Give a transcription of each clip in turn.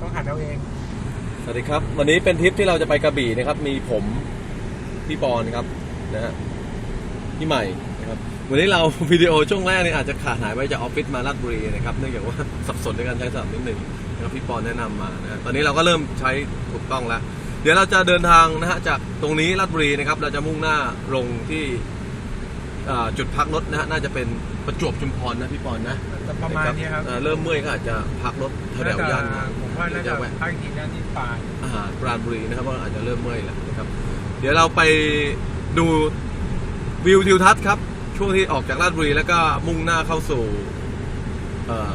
ต้องหัดเอาเอง สวัสดีครับ วันนี้เป็นทริปที่เราจะไปกระบี่นะครับ มีผมพี่ปอนครับนะฮะพี่ใหม่นะครับวันนี้เราวิดีโอช่วงแรกเนี่ยอาจจะขาดหายไปจากออฟฟิศมาลาดบุรีนะครับเนื่องจากว่าสับสนในการใช้ศัพท์นิดหนึ่งนะครับพี่ปอนแนะนำมานะตอนนี้เราก็เริ่มใช้ถูกต้องแล้ว เดี๋ยวเราจะเดินทางนะฮะจากตรงนี้ลาดบุรีนะครับ เราจะมุ่งหน้าลงที่ อ่าจุดพักรถนะฮะน่าจะเป็นประจวบชุมพรนะพี่ปอนนะจะประมาณนี้ครับอ่าเริ่มเมื่อยก็อาจจะพักรถแถวๆย่านนั้นผมว่าน่าจะแวะ พักอีกทีน่าที่ปลายอาหารปราณบุรีนะครับว่าอาจจะเริ่มเมื่อยแล้วนะครับ เดี๋ยวเราไปดูวิวทิวทัศน์ครับ ช่วงที่ออกจากราชบุรีแล้วก็มุ่งหน้าเข้าสู่เอ่อ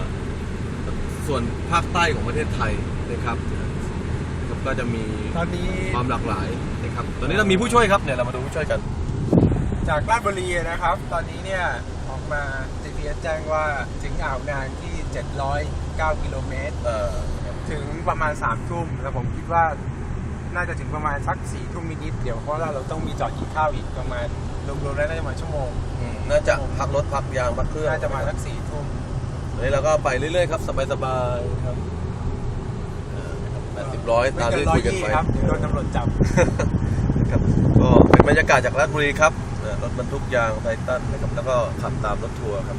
ส่วนภาคใต้ของประเทศไทยนะครับนะครับ ก็จะมีตอนนี้ความหลากหลายนะครับ ตอนนี้เรามีผู้ช่วยครับเนี่ยเรามาดูผู้ช่วยกัน จากราชบุรีนะครับ ตอนนี้เนี่ยออกมา GPS แจ้งว่าถึงอ่าวนางที่ 709 กิโลเมตร เอ่อถึงประมาณ3ทุ่มแล้วผมคิดว่าน่าจะถึงประมาณสัก4ทุ่มนิดๆเดี๋ยวเพราะว่าเราต้องมีจอดกินข้าวอีกประมาณรวมๆแล้วน่าจะประมาณชั่วโมงอืมน่าจะพักรถพักยางพักเครื่องน่าจะมาสัก4ทุ่มตอนนี้เราก็ไปเรื่อยๆครับสบายๆครับแปดสิบร้อยไม่ตามเกิที่นร้อคุยยกันยี่ไป ครับเดี๋ยวโดนตำรวจจับ ครับก็เป็นบรรยากาศจากราชบุรีครับเอ่อ รถบรรทุกยางไททันนะครับแล้วก็ขับตามรถทัวร์ครับ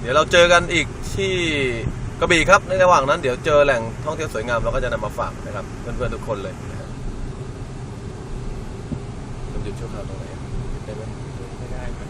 เดี๋ยวเราเจอกันอีกที่กระบี่ครับในระหว่างนั้นเดี๋ยวเจอแหล่งท่องเที่ยวสวยงามเราก็จะนำมาฝากนะครับเพื่อนๆทุกคนเลยนะครับมันหยุดชั่วคราวตรงไหนได้ไหมไม่ได้ค